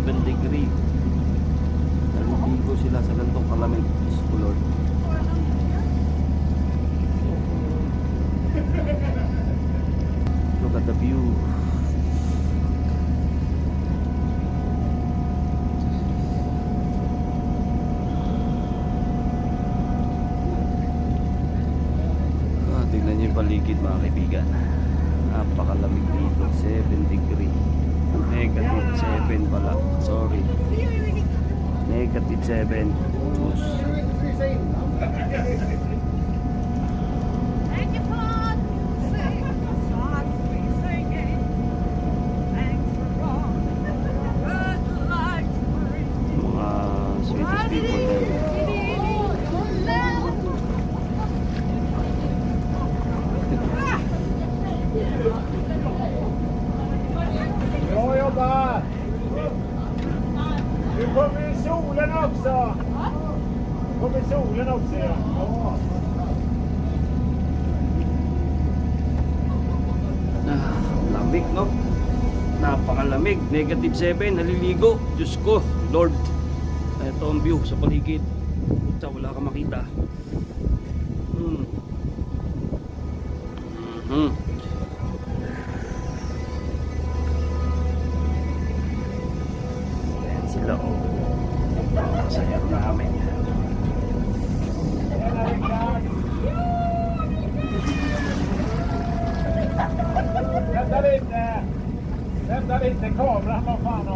7 degree. Naliligo sila sa gantong kalamig. Ko Lord. Look at the view. Ah, tingnan niyo yung paligid mga kaibigan. Napakalamig dito. 7 degree. Negative 7 pala. Sorry. Negative 7. Diyos. Också! Kommer solen också ja. Ah, lamig no? Napakalamig. Negative 7. Naliligo. Diyos ko. Lord. Ito ang view sa paligid. Puta, wala kang makita. Hmm. Mhm. Vända lite kameran, vad fan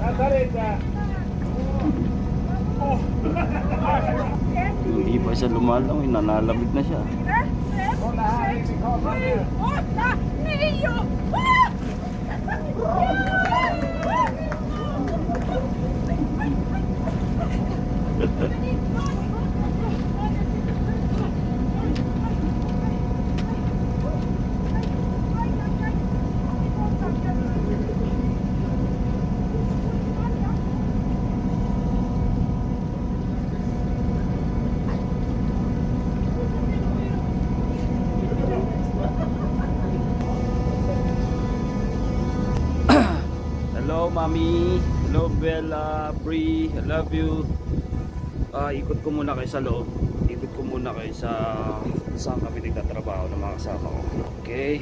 Vänta lite. Hindi pa siya lumalang, na siya. Hindi Hello, Mami. Hello, Bella. Bree. I love you. Ah, ikot ko muna kayo sa loob. Ikot ko muna kayo sa saan kami nagtatrabaho ng mga kasama ko. Okay.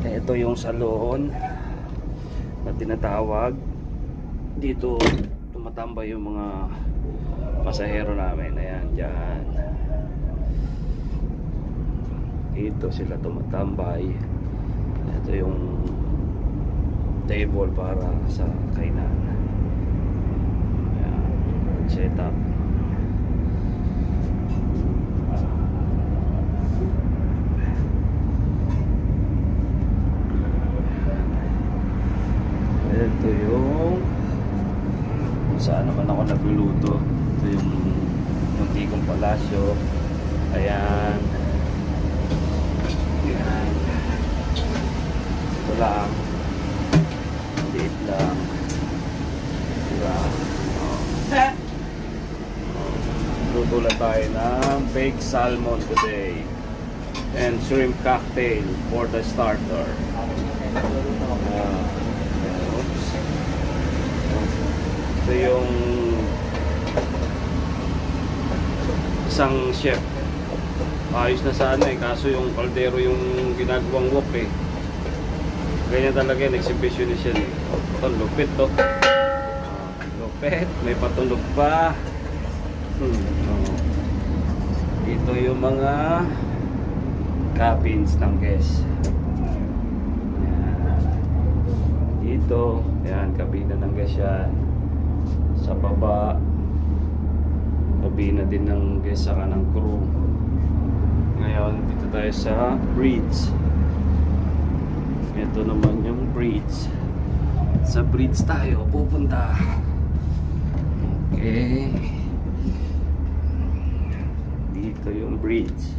Ito yung salon na tinatawag. Dito tumatambay yung mga pasahero namin. Ayan, dyan. Dito sila tumatambay. Ito yung table para sa kainan. Ayan, set up. Ito yung kung saan naman ako nagluluto. Ito yung yung Tigong Palasyo. Ayan. Ayan. Ito lang. Liit lang. Diba? Oh. Tayo ng baked salmon today. And shrimp cocktail for the starter. Oops. Ito yung isang chef. Ayos na sana eh, kaso yung kaldero yung ginagawang wok eh. Ganyan talaga yung exhibition siya eh. Oh, ito, lupit to. Lupit, may patunog pa. Hmm. Ito yung mga cabins ng guest. Yan. Dito, yan, kabina ng guest yan. Sa baba, kabina din ng guest saka ng crew. Ngayon, dito tayo sa bridge. Ito naman yung bridge. Sa bridge tayo pupunta. Okay. Dito yung bridge.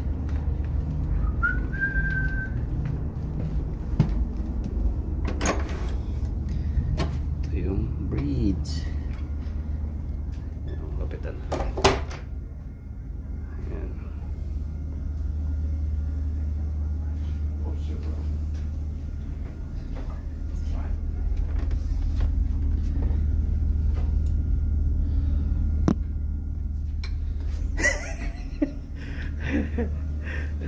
Ito yung bridge. Ayan, kapitan.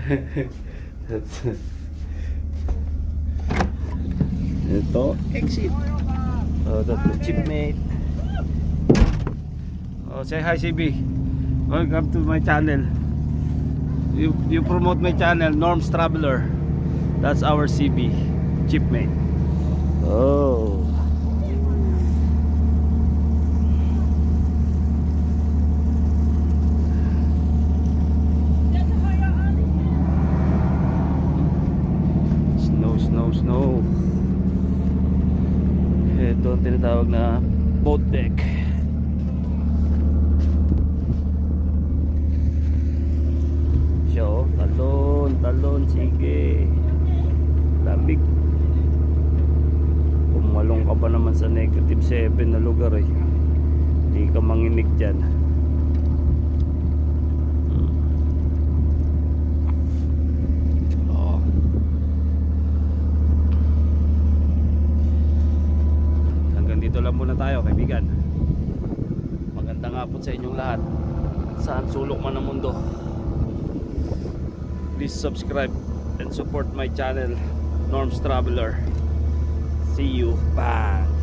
Ito, exit. Oh, that's the chipmate. Oh, say hi CB. Welcome to my channel. You you promote my channel, Norms Traveler. That's our CB, chipmate. Oh. Snow, snow, snow. Ito ang tinatawag na boat deck. Siya oh, talon, talon, sige. Lamig. Pumalong ka pa naman sa negative 7 na lugar eh. Hindi ka manginig dyan. Hmm. Oh. Hanggang dito lang muna tayo kaibigan. Magandang hapon sa inyong lahat. Saan sulok man ang mundo. Please subscribe and support my channel Norms Traveler. See you. Bye.